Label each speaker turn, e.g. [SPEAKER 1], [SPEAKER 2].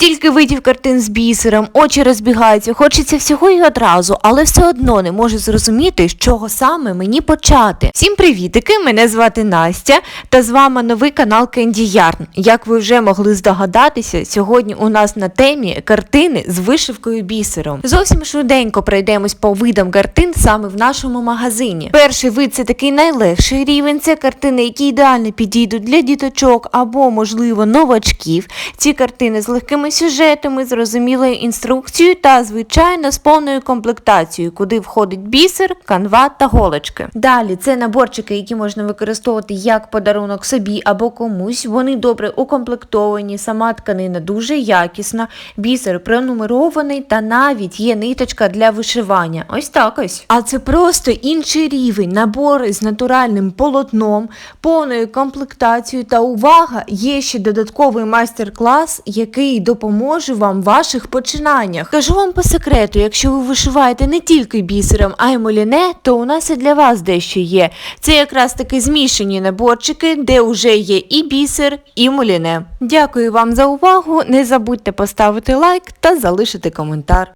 [SPEAKER 1] Стільки видів картин з бісером, очі розбігаються, хочеться всього і одразу, але все одно не можу зрозуміти, з чого саме мені почати. Всім привітики! Мене звати Настя, та з вами новий канал Candy Yarn. Як ви вже могли здогадатися, сьогодні у нас на темі картини з вишивкою бісером. Зовсім швиденько пройдемось по видам картин саме в нашому магазині. Перший вид це такий найлегший рівень. Це картини, які ідеально підійдуть для діточок або, можливо, новачків. Ці картини з легкими сюжетами, зрозумілою інструкцією та, звичайно, з повною комплектацією, куди входить бісер, канва та голочки. Далі це наборчики, які можна використовувати як подарунок собі або комусь. Вони добре укомплектовані, сама тканина дуже якісна, бісер пронумерований та навіть є ниточка для вишивання. Ось так ось. А це просто інший рівень, набори з натуральним полотном, повною комплектацією та увага, є ще додатковий майстер-клас, який допоможе вам в ваших починаннях. Кажу вам по секрету, якщо ви вишиваєте не тільки бісером, а й моліне, то у нас і для вас дещо є. Це якраз таки змішані наборчики, де вже є і бісер, і моліне. Дякую вам за увагу. Не забудьте поставити лайк та залишити коментар.